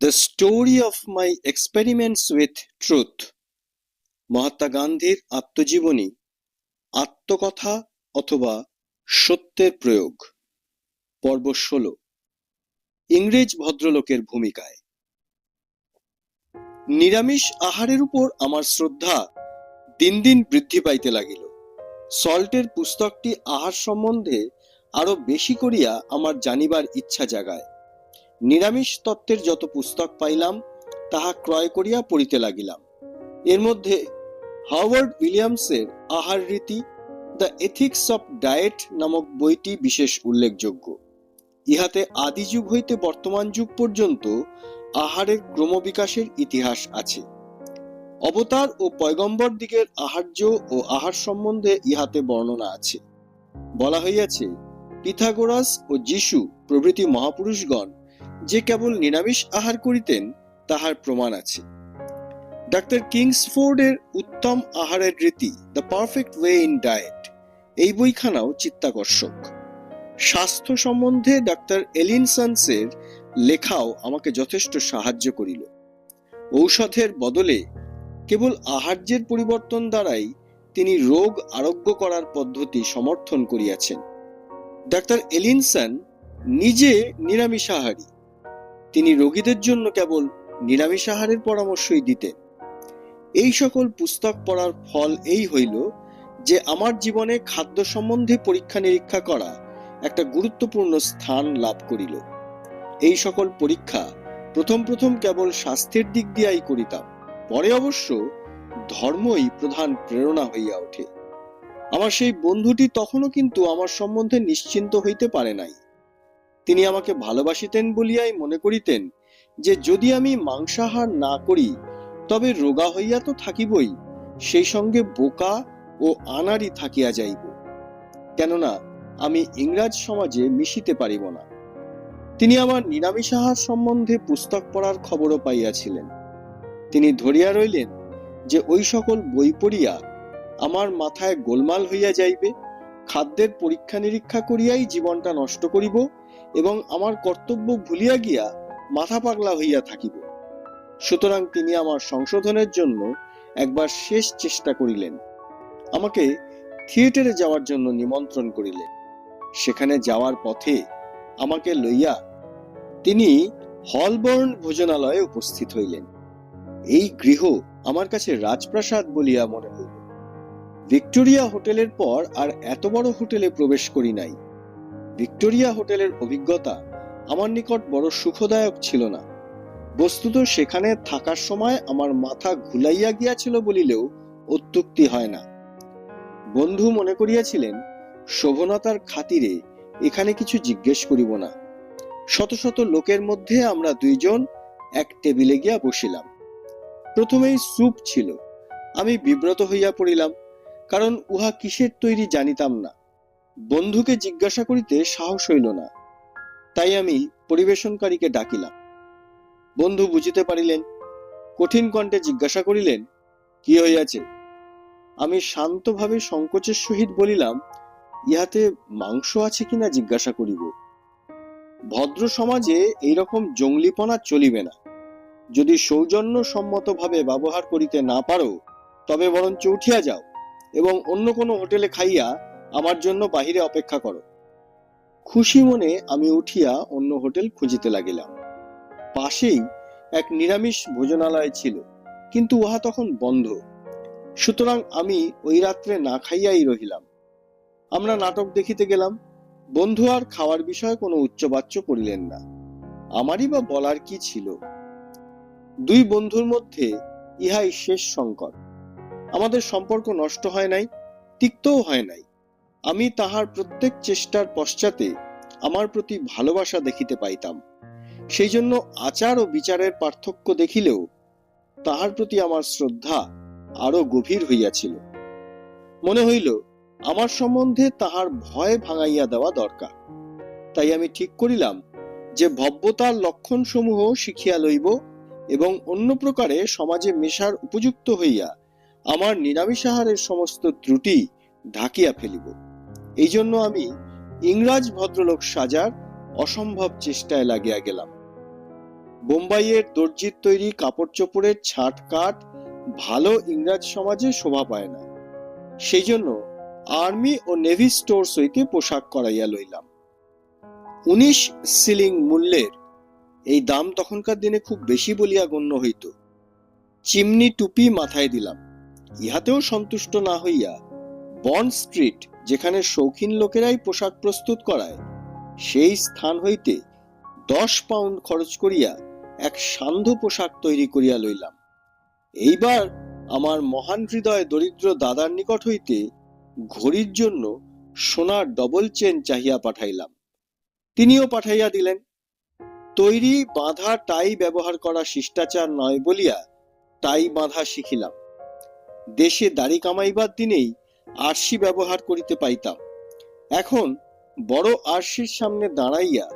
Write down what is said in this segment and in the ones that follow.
The story of my experiments with truth Mahatma গান্ধীর আত্মজীবনী, আত্মকথা অথবা সত্যের প্রয়োগ, পর্ব ষোলো, ইংরেজ ভদ্রলোকের ভূমিকায়। নিরামিষ আহারের উপর আমার শ্রদ্ধা দিন দিন বৃদ্ধি পাইতে লাগিল। সল্টের পুস্তকটি আহার সম্বন্ধে আরও বেশি করিয়া আমার জানিবার ইচ্ছা জাগায়। নিরামিষ তত্ত্বের যত পুস্তক পাইলাম, তাহা ক্রয় করিয়া পড়িতে লাগিলাম। এর মধ্যে হাওয়ার্ড উইলিয়ামসের আহার রীতি, দ্য এথিক্স অফ ডায়েট নামক বইটি বিশেষ উল্লেখযোগ্য। ইহাতে আদি যুগ হইতে বর্তমান যুগ পর্যন্ত আহারের ক্রমবিকাশের ইতিহাস আছে। অবতার ও পয়গম্বর দিকের আহার্য ও আহার সম্বন্ধে ইহাতে বর্ণনা আছে। বলা হইয়াছে, পিথাগোরাস ও যিশু প্রভৃতি মহাপুরুষগণ যে কেবল নিরামিষ আহার করিতেন, তাহার প্রমাণ আছে। ডাক্তার কিংসফোর্ডের উত্তম আহারের রীতি, the perfect way in diet এই বইখানাও চিত্তাকর্ষক। স্বাস্থ্য সম্বন্ধে ডাক্তার এলিনসন্সের লেখাও আমাকে যথেষ্ট সাহায্য করিল। ঔষধের বদলে কেবল আহার্যের পরিবর্তন দ্বারাই তিনি রোগ আরোগ্য করার পদ্ধতি সমর্থন করিয়াছেন। ডাক্তার এলিনসন নিজে নিরামিষাহারী। তিনি রোগীদের জন্য কেবল নিরামিষাহারের পরামর্শই দিতেন। এই সকল পুস্তক পড়ার ফল এই হইল যে আমার জীবনে খাদ্য সম্বন্ধে পরীক্ষা নিরীক্ষা করা একটা গুরুত্বপূর্ণ স্থান লাভ করিল। এই সকল পরীক্ষা প্রথম প্রথম কেবল স্বাস্থ্যের দিক দিয়াই করিতাম, পরে অবশ্য ধর্মই প্রধান প্রেরণা হইয়া ওঠে। আমার সেই বন্ধুটি তখনও কিন্তু আমার সম্বন্ধে নিশ্চিন্ত হইতে পারে নাই। তিনি আমাকে ভালোবাসিতেন বলিয়াই মনে করিতেন যে যদি আমি মাংসাহার না করি, তবে রোগা হইয়া তো থাকিবই, সেই সঙ্গে বোকা ও আনারি থাকিয়া যাইব। কেননা, আমি ইংরাজ সমাজে মিশিতে পারিব না। তিনি আমার নিরামিষাহার সম্বন্ধে পুস্তক পড়ার খবরও পাইয়াছিলেন। তিনি ধরিয়া রইলেন যে ওই সকল বই পড়িয়া আমার মাথায় গোলমাল হইয়া যাইবে খাদ্যের পরীক্ষা নিরীক্ষা করিয়াই জীবনটা নষ্ট করিব এবং আমার কর্তব্য ভুলিয়া গিয়া মাথা পাগলা হইয়া থাকিব। সুতরাং তিনি আমার সংশোধনের জন্য একবার শেষ চেষ্টা করিলেন। আমাকে থিয়েটারে যাওয়ার জন্য নিমন্ত্রণ করিলেন। সেখানে যাওয়ার পথে আমাকে লইয়া তিনি হলবর্ন ভোজনালয়ে উপস্থিত হইলেন। এই গৃহ আমার কাছে রাজপ্রাসাদ বলিয়া মনে হইল। ভিক্টোরিয়া হোটেলের পর আর এত বড় হোটেলে প্রবেশ করি নাই। ভিক্টোরিয়া হোটেলের অভিজ্ঞতা আমার নিকট বড় সুখদায়ক ছিল না। বস্তুত সেখানে থাকার সময় আমার মাথা ঘুলাইয়া গিয়াছিল বলিলেও অত্যুক্তি হয় না। বন্ধু মনে করিয়াছিলেন, শোভনতার খাতিরে এখানে কিছু জিজ্ঞেস করিব না। শত শত লোকের মধ্যে আমরা দুইজন এক টেবিলে গিয়া বসিলাম। প্রথমেই স্যুপ ছিল। আমি বিব্রত হইয়া পড়িলাম। কারণ উহা কিসের তৈরি জানিতাম না। বন্ধুকে জিজ্ঞাসা করিতে সাহস হইল না। তাই আমি পরিবেশনকারীকে ডাকিলাম। বন্ধু বুঝিতে পারিলেন, কঠিন কণ্ঠে জিজ্ঞাসা করিলেন, কি হইয়াছে? আমি শান্তভাবে সংকোচের সহিত বলিলাম, ইহাতে মাংস আছে কিনা জিজ্ঞাসা করিব। ভদ্র সমাজে এইরকম জঙ্গলিপনা চলিবে না। যদি সৌজন্য সম্মতভাবে ব্যবহার করিতে না পারো, তবে বরঞ্চ উঠিয়া যাও। এবং অন্য কোনো হোটেলে খাইয়া আমার জন্য বাহিরে অপেক্ষা করো। খুশি মনে আমি উঠিয়া অন্য হোটেল খুঁজিতে লাগিলাম। পাশেই এক নিরামিষ ভোজনালয় ছিল, কিন্তু উহা তখন বন্ধ। সুতরাং আমি ওই রাত্রে না খাইয়াই রহিলাম। আমরা নাটক দেখিতে গেলাম, বন্ধু আর খাওয়ার বিষয়ে কোনো উচ্চবাচ্য করিলেন না। আমারই বা বলার কি ছিল? দুই বন্ধুর মধ্যে ইহাই শেষ সংকট। আমাদের সম্পর্ক নষ্ট হয় নাই, তিক্তও হয় নাই। আমি তাহার প্রত্যেক চেষ্টার পশ্চাতে আমার প্রতি ভালোবাসা দেখিতে পাইতাম। সেই জন্য আচার ও বিচারের পার্থক্য দেখিলেও তাহার প্রতি আমার শ্রদ্ধা আরও গভীর হইয়াছিল। মনে হইল, আমার সম্বন্ধে তাহার ভয় ভাঙাইয়া দেওয়া দরকার। তাই আমি ঠিক করিলাম যে ভব্যতার লক্ষণসমূহ শিখিয়া লইব এবং অন্য প্রকারে সমাজে মেশার উপযুক্ত হইয়া আমার নিরামিষাহারের সমস্ত ত্রুটি ঢাকিয়া ফেলিব। এই জন্য আমি ইংরাজ ভদ্রলোক সাজার অসম্ভব চেষ্টায় লাগিয়া গেলাম। বোম্বাইয়ের দর্জির তৈরি কাপড় চোপড়ের ছাট কাট ভালো ইংরাজ সমাজে শোভা পায় না। সেই জন্য আর্মি ও নেভি স্টোর্স হইতে পোশাক করাইয়া লইলাম। উনিশ সিলিং মূল্যের এই দাম তখনকার দিনে খুব বেশি বলিয়া গণ্য হইত। চিমনি টুপি মাথায় দিলাম। ইহাতেও সন্তুষ্ট না হইয়া বন্ড স্ট্রিট, যেখানে শৌখিন লোকেরাই পোশাক প্রস্তুত করায়, সেই স্থান হইতে দশ পাউন্ড খরচ করিয়া এক সান্ধ্য পোশাক তৈরি করিয়া লইলাম। এইবার আমার মহান হৃদয় দরিদ্র দাদার নিকট হইতে ঘড়ির জন্য সোনার ডবল চেন চাহিয়া পাঠাইলাম। তিনিও পাঠাইয়া দিলেন। তৈরি বাঁধা টাই ব্যবহার করা শিষ্টাচার নয় বলিয়া টাই বাঁধা শিখিলাম। দেশে দাড়ি কামাইবার দিনেই আরশি ব্যবহার করিতে পাইতাম এখন বড় আরশির সামনে দাঁড়াইয়া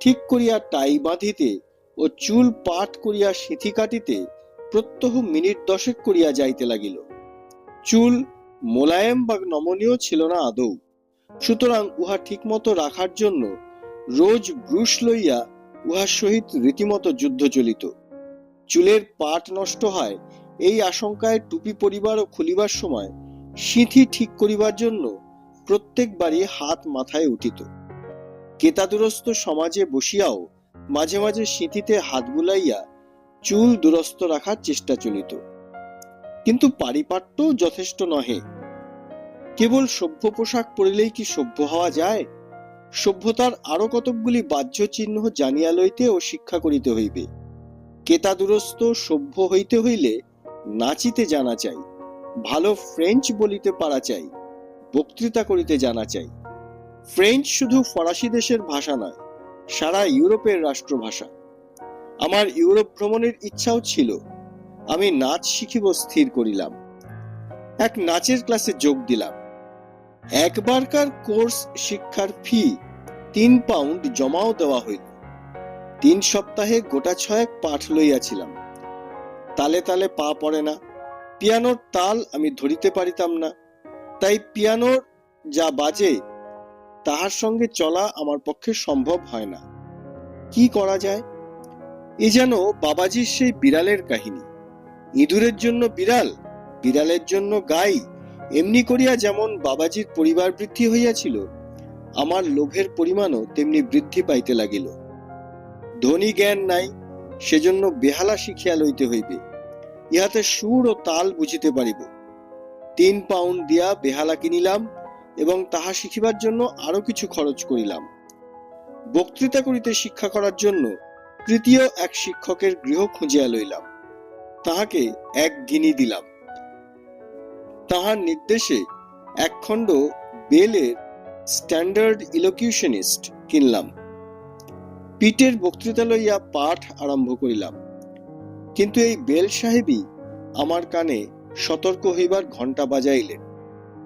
ঠিক করিয়া টাই বাঁধিতে ও চুল পাট করিয়া সিঁথি কাটিতে প্রত্যহ মিনিট দশেক করিয়া যাইতে লাগিল। চুল মোলায়েম বা নমনীয় ছিল না আদৌ। সুতরাং উহা ঠিকমতো রাখার জন্য রোজ ব্রুশ লইয়া উহার সহিত রীতিমতো যুদ্ধ চলিত। চুলের পাট নষ্ট হয় এই আশঙ্কায় টুপি পরিবার ও খুলিবার সময় সিঁথি ঠিক করিবার জন্য প্রত্যেকবারই হাত মাথায় উঠিত। কেতাদুরস্ত সমাজে বসিয়াও মাঝে মাঝে সিঁথিতে হাত বুলাইয়া চুল দুরস্ত রাখার চেষ্টা চলিত। কিন্তু পারিপাট্য যথেষ্ট নহে। কেবল সভ্য পোশাক পরিলেই কি সভ্য হওয়া যায়? সভ্যতার আরও কতকগুলি বাহ্য চিহ্ন জানিয়া লইতে ও শিক্ষা করিতে হইবে। কেতাদুরস্ত সভ্য হইতে হইলে নাচিতে জানা চাই, ভালো ফ্রেঞ্চ বলিতে পারা চাই, বক্তৃতা করিতে জানা চাই। ফ্রেঞ্চ শুধু ফরাসি দেশের ভাষা নয়, সারা ইউরোপের রাষ্ট্রভাষা। আমার ইউরোপ ভ্রমণের ইচ্ছাও ছিল, আমি নাচ শিখিব স্থির করিলাম। এক নাচের ক্লাসে যোগ দিলাম। একবারকার কোর্স শিক্ষার ফি তিন পাউন্ড জমাও দেওয়া হইল। তিন সপ্তাহে গোটা ছয়েক পাঠ লইয়াছিলাম। তালে তালে পা পড়ে না। পিয়ানোর তাল আমি ধরিতে পারিতাম না। তাই পিয়ানোর যা বাজে, তাহার সঙ্গে চলা আমার পক্ষে সম্ভব হয় না। কি করা যায়? এ যেন বাবাজির সেই বিড়ালের কাহিনী। ইঁদুরের জন্য বিড়াল, বিড়ালের জন্য গাই, এমনি করিয়া যেমন বাবাজির পরিবার বৃদ্ধি হইয়াছিল, আমার লোভের পরিমাণও তেমনি বৃদ্ধি পাইতে লাগিল। ধনী জ্ঞান নাই সেজন্য বেহালা শিখিয়া লইতে হইবে। ইহাতে সুর ও তাল বুঝিতে পারিব। তিন পাউন্ড দিয়া বেহালা কিনিলাম এবং তাহা শিখিবার জন্য আরও কিছু খরচ করিলাম। বক্তৃতা করিতে শিক্ষা করার জন্য তৃতীয় এক শিক্ষকের গৃহ খুঁজিয়া লইলাম। তাহাকে এক গিনি দিলাম। তাহার নির্দেশে একখণ্ড বেলের স্ট্যান্ডার্ড ইলোকিউশনিস্ট কিনলাম। পিটের বক্তৃতা লইয়া পাঠ আরম্ভ করিলাম। কিন্তু এই বেল সাহেবই আমার কানে সতর্ক হইবার ঘণ্টা বাজাইলেন।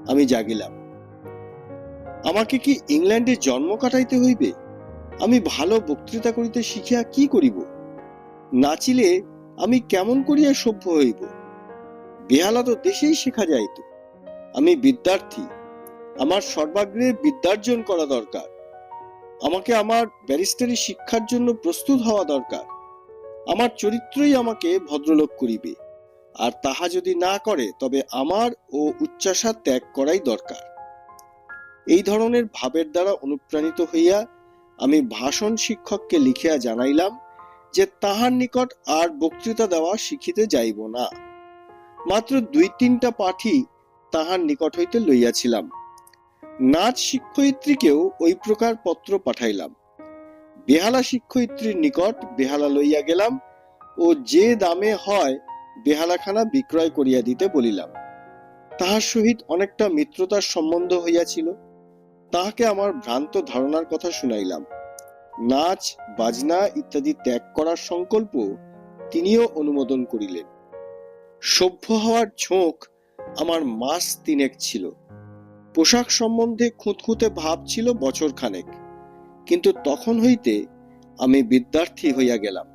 আমি জাগিলাম। আমাকে কি ইংল্যান্ডে জন্ম কাটাইতে হইবে? আমি ভালো বক্তৃতা করিতে শিখিয়া কি করিব? নাচিলে আমি কেমন করিয়া সভ্য হইব? বেহালা তো দেশেই শেখা যাইত। আমি বিদ্যার্থী। আমার সর্বাগ্রে বিদ্যার্জন করা দরকার। আমাকে আমার ব্যারিস্টারি শিক্ষার জন্য প্রস্তুত হওয়া দরকার। আমার চরিত্রই আমাকে ভদ্রলোক করিবে। আর তাহা যদি না করে, তবে আমার ও উচ্চাসা ত্যাগ করাই দরকার। এই ধরনের ভাবের দ্বারা অনুপ্রাণিত হইয়া আমি ভাষণ শিক্ষককে লিখিয়া জানাইলাম যে তাহার নিকট আর বক্তৃতা দেওয়া শিখিতে যাইব না। মাত্র দুই তিনটা পাঠই তাহার নিকট হইতে লইয়াছিলাম। নাচ শিক্ষয়িত্রীকেও ওই প্রকার পত্র পাঠাইলাম। বেহালা শিক্ষয়িত্রীর নিকট বেহালা লইয়া গেলাম ও যে দামে হয় বেহালাখানা বিক্রয় করিয়া দিতে বলিলাম। তাহার সহিত অনেকটা মিত্রতার সম্বন্ধ হইয়াছিল। তাহাকে আমার ভ্রান্ত ধারণার কথা শুনাইলাম। নাচ, বাজনা ইত্যাদি ত্যাগ করার সংকল্প তিনিও অনুমোদন করিলেন। সভ্য হওয়ার ঝোঁক আমার মাস তিনেক ছিল। পোশাক সম্বন্ধে খুঁতখুঁতে ভাব ছিল বছর খানেক কিন্তু তখন হইতে আমি বিদ্যার্থী হইয়া গেলাম।